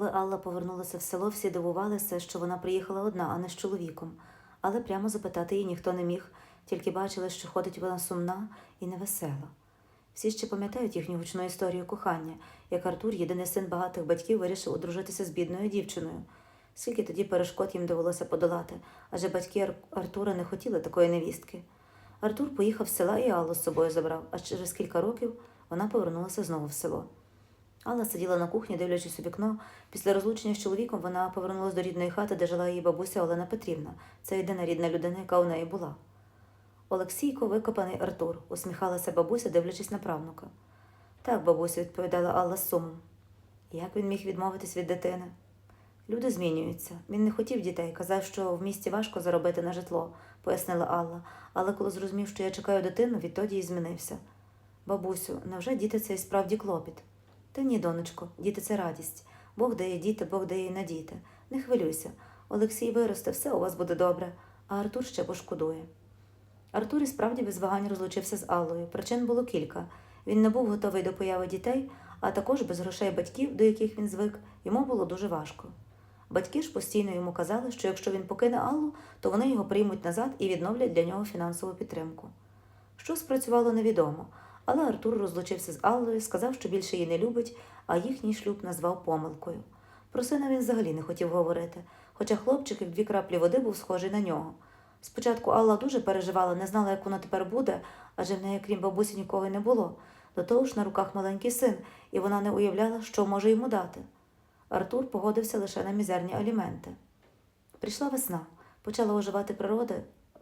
Коли Алла повернулася в село, всі дивувалися, що вона приїхала одна, а не з чоловіком. Але прямо запитати її ніхто не міг, тільки бачили, що ходить вона сумна і невесела. Всі ще пам'ятають їхню гучну історію кохання, як Артур, єдиний син багатих батьків, вирішив одружитися з бідною дівчиною. Скільки тоді перешкод їм довелося подолати, адже батьки Артура не хотіли такої невістки. Артур поїхав з села і Аллу з собою забрав, а через кілька років вона повернулася знову в село. Алла сиділа на кухні, дивлячись у вікно. Після розлучення з чоловіком вона повернулася до рідної хати, де жила її бабуся Олена Петрівна. Це єдина рідна людина, яка у неї була. Олексійко, викопаний Артур, усміхалася бабуся, дивлячись на правнука. Так, бабуся, відповідала Алла з сумом. Як він міг відмовитись від дитини? Люди змінюються. Він не хотів дітей, казав, що в місті важко заробити на житло, пояснила Алла. Але коли зрозумів, що я чекаю дитину, відтоді і змінився. Бабусю, невже діти це і справді клопіт? Та ні, донечко, діти це радість. Бог дає діти, Бог дає надіти. Не хвилюйся. Олексій виросте, все у вас буде добре, а Артур ще пошкодує. Артур і справді без вагань розлучився з Аллою. Причин було кілька. Він не був готовий до появи дітей, а також без грошей батьків, до яких він звик, йому було дуже важко. Батьки ж постійно йому казали, що якщо він покине Аллу, то вони його приймуть назад і відновлять для нього фінансову підтримку. Що спрацювало невідомо, але Артур розлучився з Аллою, сказав, що більше її не любить, а їхній шлюб назвав помилкою. Про сина він взагалі не хотів говорити, хоча хлопчик, як дві краплі води, був схожий на нього. Спочатку Алла дуже переживала, не знала, як воно тепер буде, адже в неї, крім бабусі, нікого й не було. До того ж на руках маленький син, і вона не уявляла, що може йому дати. Артур погодився лише на мізерні аліменти. Прийшла весна, почала оживати природа,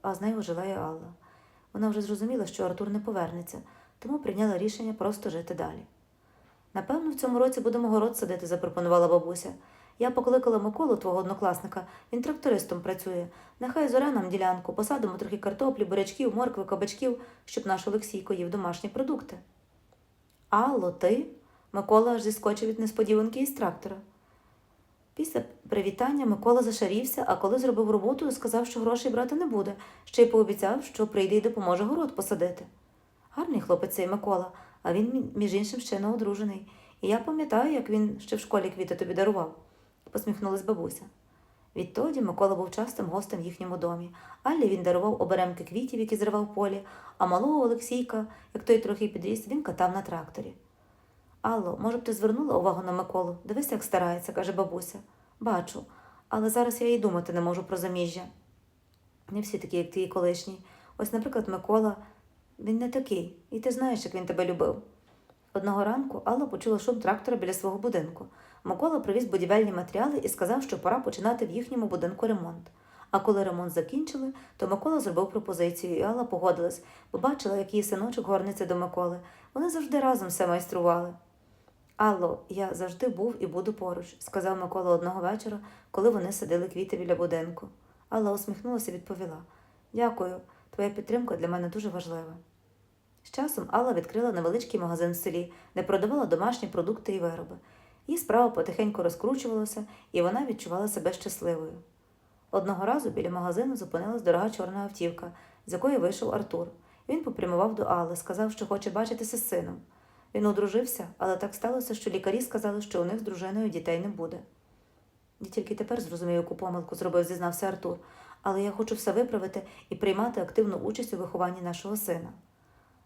а з нею ожила і Алла. Вона вже зрозуміла, що Артур не повернеться, тому прийняла рішення просто жити далі. Напевно, в цьому році будемо город садити, запропонувала бабуся. Я покликала Миколу, твого однокласника, він трактористом працює. Нехай зоре нам ділянку, посадимо трохи картоплі, бурячків, моркви, кабачків, щоб наш Олексійко їв домашні продукти. Алло, ти? Микола аж зіскочив від несподіванки із трактора. Після привітання Микола зашарівся, а коли зробив роботу, сказав, що грошей брати не буде, ще й пообіцяв, що прийде і допоможе город посадити. Гарний хлопець цей Микола, а він, між іншим, ще не одружений. І я пам'ятаю, як він ще в школі квіти тобі дарував, посміхнулась бабуся. Відтоді Микола був частим гостем в їхньому домі. Аллі він дарував оберемки квітів, які зривав полі, а малого Олексійка, як той трохи підріс, він катав на тракторі. Алло, може б ти звернула увагу на Миколу? Дивись, як старається, каже бабуся. Бачу, але зараз я й думати не можу про заміжжя. Не всі такі, як твій колишній. Ось, наприклад, Микола, він не такий, і ти знаєш, як він тебе любив. Одного ранку Алла почула шум трактора біля свого будинку. Микола привіз будівельні матеріали і сказав, що пора починати в їхньому будинку ремонт. А коли ремонт закінчили, то Микола зробив пропозицію, і Алла погодилась, бо бачила, як її синочок горниться до Миколи. Вони завжди разом все майстрували. Алло, я завжди був і буду поруч, сказав Микола одного вечора, коли вони садили квіти біля будинку. Алла усміхнулася і відповіла: Дякую, твоя підтримка для мене дуже важлива. З часом Алла відкрила невеличкий магазин в селі, де продавала домашні продукти і вироби. Її справа потихеньку розкручувалася, і вона відчувала себе щасливою. Одного разу біля магазину зупинилась дорога чорна автівка, з якої вийшов Артур. Він попрямував до Алли, сказав, що хоче бачитися з сином. Він одружився, але так сталося, що лікарі сказали, що у них з дружиною дітей не буде. Я тільки тепер зрозумів, яку помилку зробив, зізнався Артур, але я хочу все виправити і приймати активну участь у вихованні нашого сина.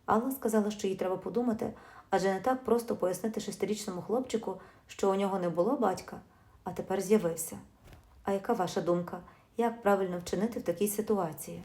Алла сказала, що їй треба подумати, адже не так просто пояснити шестирічному хлопчику, що у нього не було батька, а тепер з'явився. А яка ваша думка? Як правильно вчинити в такій ситуації?